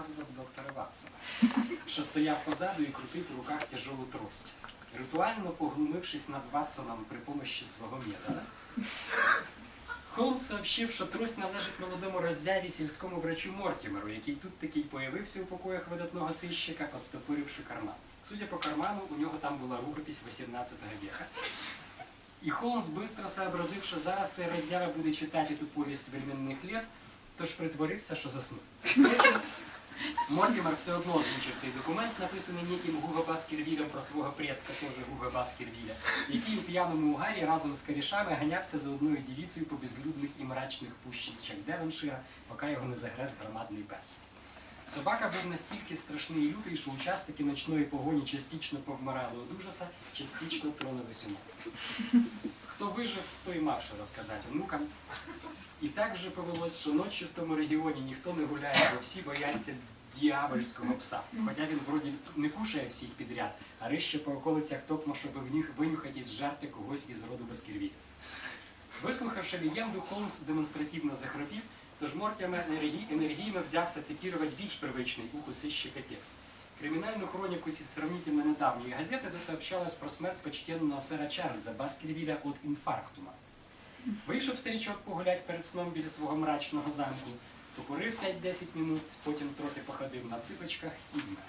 показував доктора Ватсона, що стояв позаду і крутив у руках тяжелу трость, ритуально поглумившись над Ватсоном при помощі свого метода. Холмс сообщив, що трость належить молодому роззяві сільському врачу Мортімеру, який тут такий появився у покоях видатного сищика, оттопиривши карман. Судя по карману, у нього там була рукопись 18 века. І Холмс быстро сообразив, що зараз цей роззява буде читати ту повість временних лет, тож притворився, що заснув. Втім, Мортімер все одно озвучив цей документ, написаний ніким Гуга Баскервілем про свого предка, теж Гуга Баскервіля, який у п'яному угарі разом з корішами ганявся за одною дівіцею по безлюдних і мрачних пущищах Девеншира, поки його не загрез громадний пес. Собака був настільки страшний і лютий, що учасники ночної погоні частично повмирали від ужаса, частично тронулись у. Хто вижив, той мав що розказати онукам. І так вже повелось, що ночі в тому регіоні ніхто не гуляє, бо всі бояться діабольського пса. Хоча він вроді не кушає всіх підряд, а рище по околицях токмо, щоб винюхати і зжерти когось із роду Баскервілів. Вислухавши легенду, Холмс демонстративно захропів, тож Мортімер енергі- енергійно взявся цитувати більш привичний уху сыщика текст. Криминальную хронику из сравнительно недавней газеты, где сообщалось про смерть почтенного сэра Чарльза Баскервіля від інфарктума. Вийшов старичок погулять перед сном біля свого мрачного замку, покурив 5-10 минут, потім трохи походив на ципочках і вмер.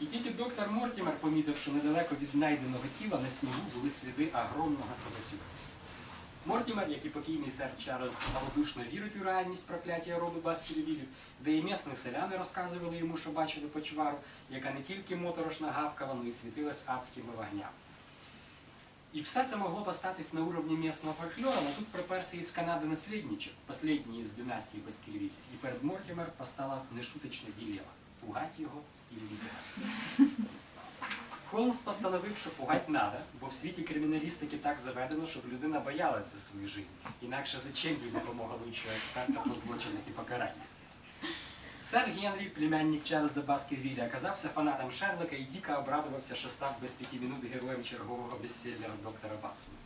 І тільки доктор Мортімер помітив, що недалеко від знайденого тіла на снігу були сліди огромного собацюка. Мортімер, як і покійний сер Чарльз, малодушно вірить у реальність прокляття роду Баскервілів, де і місні селяни розказували йому, що бачили почвару, яка не тільки моторошно гавкала, але й світилась адськими вогнями. І все це могло б статись на уровні місного фольклора, але тут приперся із Канади наслідничок, последній із династії Баскервілів, і перед Мортімер постала нешуточна ділема – пугать його і віддати. Холмс постановив, що пугать надо, бо в світі криміналістики так заведено, щоб людина боялась за свою життя. Інакше зачем їй допомога лучшого експерта по злочинах і покараннях. Сер Генрі, племянник Чарльза Баскервілля, оказався фанатом Шерлока і дико обрадувався, що став без п'яти минут героєм чергового бестселлера доктора Ватсона.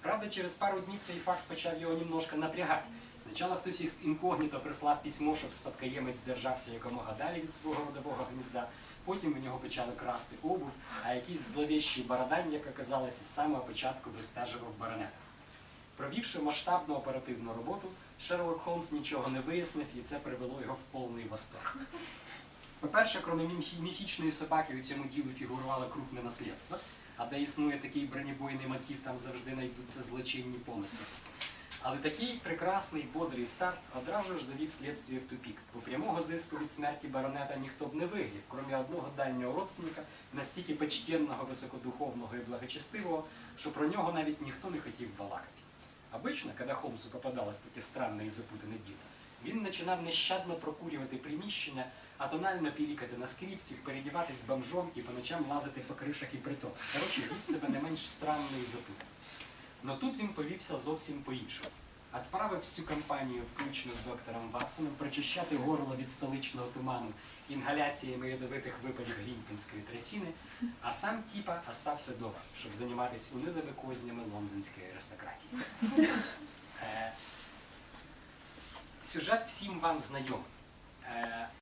Правда, через пару днів цей факт почав його немножко напрягати. Спочатку хтось із інкогніто прислав письмо, щоб спадкоємець держався якомога далі від свого родового гнізда. Потім в нього почали красти обув, а якийсь зловіщий барадань, як оказалось, із самого початку вистежував баронета. Провівши масштабну оперативну роботу, Шерлок Холмс нічого не вияснив, і це привело його в повний восторг. По-перше, крім міфічної собаки, у цьому ділу фігурувало крупне наслідство, а де існує такий бронебойний мотив, там завжди знайдуться злочинні помисли. Але такий прекрасний бодрий старт одразу ж завів слідство в тупік. Бо прямого зиску від смерті баронета ніхто б не вигрів, крім одного дальнього родственника, настільки почтенного, високодуховного і благочестивого, що про нього навіть ніхто не хотів балакати. Обично, коли Холмсу попадалось таке странне і запутане діло, він починав нещадно прокурювати приміщення, атонально пілікати на скріпці, передіватись бомжом і по ночам лазити по кришах і приток. Коротше, вів себе не менш странно і запутано. Но тут він повівся зовсім по-іншому. Отправив всю компанію, включно з доктором Ватсоном, прочищати горло від столичного туману інгаляціями ядовитих випадів грінпінської трясіни, а сам тіпа остався вдома, щоб займатися унилими кознями лондонської аристократії. Е, сюжет всім вам знайомий. Е,